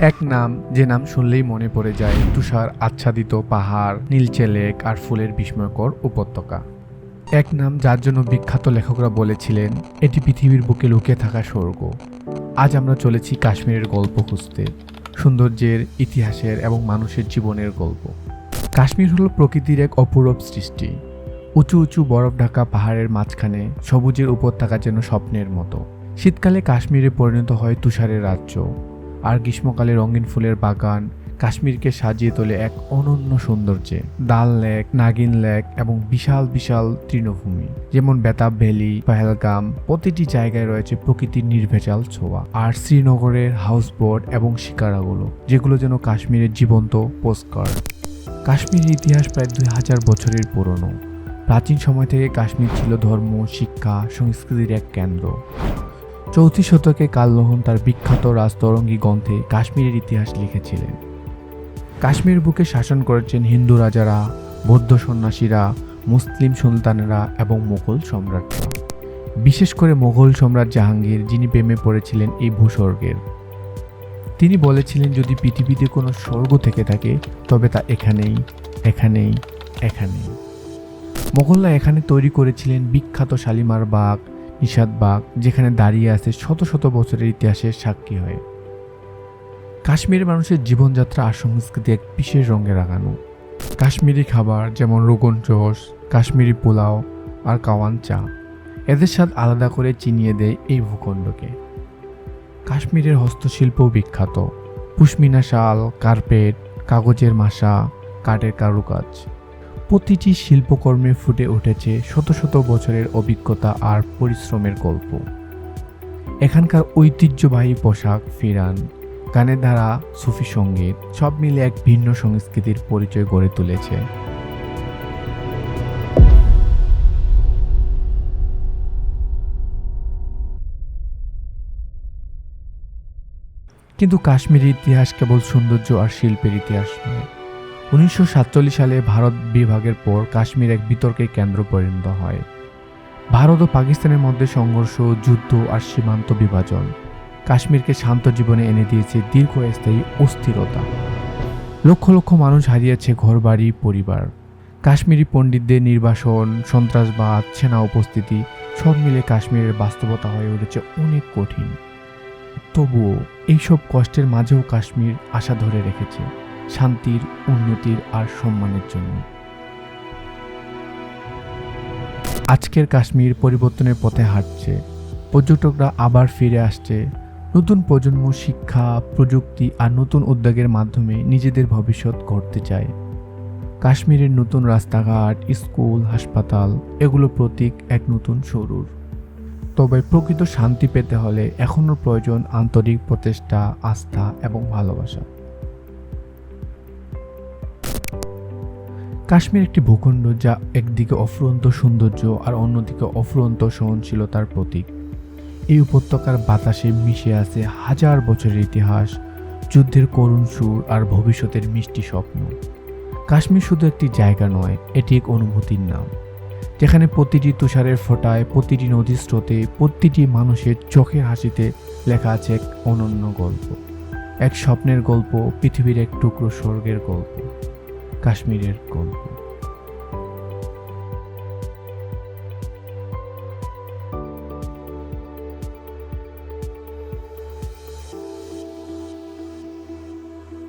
এক নাম, যে নাম শুনলেই মনে পড়ে যায়, তুষার আচ্ছাদিত পাহাড়, নীলচে লেক আর ফুলের বিস্ময়কর উপত্যকা। এক নাম, যার জন্য বিখ্যাত লেখকরা বলেছিলেন, এটি পৃথিবীর বুকে লুকিয়ে থাকা স্বর্গ। আজ আমরা চলেছি কাশ্মীরের গল্প খুঁজতে, সৌন্দর্যের, ইতিহাসের এবং মানুষের জীবনের গল্প। কাশ্মীর হলো প্রকৃতির এক অপূরব সৃষ্টি। উঁচু উঁচু বরফ ঢাকা পাহাড়ের মাঝখানে সবুজের উপত্যকা যেন স্বপ্নের মতো। শীতকালে কাশ্মীরে পরিণত হয় তুষারের রাজ্য। আর গ্রীষ্মকালে রঙিন ফুলের বাগান, কাশ্মীরকে সাজিয়ে তোলে এক অনন্য সৌন্দর্যে। ডাল লেক, নাগিন লেক এবং বিশাল বিশাল তৃণভূমি, যেমন বেতাব ভ্যালি, পহেলগাম, প্রতিটি জায়গায় রয়েছে প্রকৃতির নির্ভেজাল ছোঁয়া। আর শ্রীনগরের হাউসবোট এবং শিকারাগুলো, যেগুলো যেন কাশ্মীরের জীবন্ত পোস্টকার্ড কাশ্মীরের ইতিহাস প্রায় দুই হাজার বছরের পুরনো। প্রাচীন সময় থেকে কাশ্মীর ছিল ধর্ম, শিক্ষা, সংস্কৃতির এক কেন্দ্র। চৌথি শতকে কাললোহন তার বিখ্যাত রাজতরঙ্গী গ্রন্থে কাশ্মীরের ইতিহাস লিখেছিলেন। কাশ্মীর বুকে শাসন করেছেন হিন্দু রাজারা, বৌদ্ধ সন্ন্যাসীরা, মুসলিম সুলতানেরা এবং মোগল সম্রাটরা। বিশেষ করে মোগল সম্রাট জাহাঙ্গীর, যিনি প্রেমে পড়েছিলেন এই ভূস্বর্গের। তিনি বলেছিলেন, যদি পৃথিবীতে কোনো স্বর্গ থেকে থাকে, তবে তা এখানেই এখানেই এখানেই। মোগলরা এখানে তৈরি করেছিলেন বিখ্যাত শালিমার বাগ নিষাদ বাগ যেখানে দাঁড়িয়ে আছে শত শত বছরের ইতিহাসের সাক্ষী হয়ে। কাশ্মীরের মানুষের জীবনযাত্রা আর সংস্কৃতি এক বিশেষ রঙে রাঙানো। কাশ্মীরি খাবার যেমন রোগন জোশ কাশ্মীরি পোলাও আর কাওয়ান চা, এদের স্বাদ আলাদা করে চিনিয়ে দেয় এই ভূখণ্ডকে। কাশ্মীরের হস্তশিল্পও বিখ্যাত। পুশমিনা শাল, কার্পেট, কাগজের মাসা, কাঠের কারুকাজ। প্রতিটি শিল্পকর্মে ফুটে উঠেছে শত শত বছরের অভিজ্ঞতা আর পরিশ্রমের গল্প। এখানকার ঐতিহ্যবাহী পোশাক, ফিরান, গানের ধারা, সুফি সংগীত, সব মিলে এক ভিন্ন সংস্কৃতির পরিচয় গড়ে তুলেছে। কিন্তু কাশ্মীরের ইতিহাস কেবল সৌন্দর্য আর শিল্পের ইতিহাস নয়। উনিশশো সাতচল্লিশ সালে ভারত বিভাগের পর কাশ্মীর এক বিতর্কের কেন্দ্র পরিণত হয়। ভারত ও পাকিস্তানের মধ্যে সংঘর্ষ, যুদ্ধ আর সীমান্ত বিভাজন। কাশ্মীরকে শান্ত জীবনে এনে দিয়েছে দীর্ঘস্থায়ী অস্থিরতা। লক্ষ লক্ষ মানুষ হারিয়েছে ঘরবাড়ি পরিবার। কাশ্মীরি পণ্ডিতদের নির্বাসন, সন্ত্রাসবাদ, সেনা উপস্থিতি, সব মিলে কাশ্মীরের বাস্তবতা হয়ে উঠেছে অনেক কঠিন। তবুও এইসব কষ্টের মাঝেও কাশ্মীর আশা ধরে রেখেছে। শান্তির, উন্নতির আর সম্মানের জন্য। আজকের কাশ্মীর পরিবর্তনের পথে হাঁটছে। পর্যটকরা আবার ফিরে আসছে। নতুন প্রজন্ম শিক্ষা, প্রযুক্তি আর নতুন উদ্যোগের মাধ্যমে নিজেদের ভবিষ্যৎ গড়তে চায়। কাশ্মীরের নতুন রাস্তাঘাট, স্কুল, হাসপাতাল, এগুলো প্রতীক এক নতুন শুরুর তবে প্রকৃত শান্তি পেতে হলে এখনও প্রয়োজন আন্তরিক প্রচেষ্টা, আস্থা এবং ভালোবাসা। কাশ্মীর একটি ভূখণ্ড যা একদিকে অফুরন্ত সৌন্দর্য আর অন্যদিকে অফুরন্ত সহনশীলতার প্রতীক। এই উপত্যকার বাতাসে মিশে আছে হাজার বছরের ইতিহাস, যুদ্ধের করুণ সুর আর ভবিষ্যতের মিষ্টি স্বপ্ন। কাশ্মীর শুধু একটি জায়গা নয়, এটি এক অনুভূতির নাম। যেখানে প্রতিটি তুষারের ফোঁটায়, প্রতিটি নদীর স্রোতে, প্রতিটি মানুষের চোখের হাসিতে লেখা আছে এক অনন্য গল্প। এক স্বপ্নের গল্প, পৃথিবীর এক টুকরো স্বর্গের গল্প। কাশ্মীরের গল্প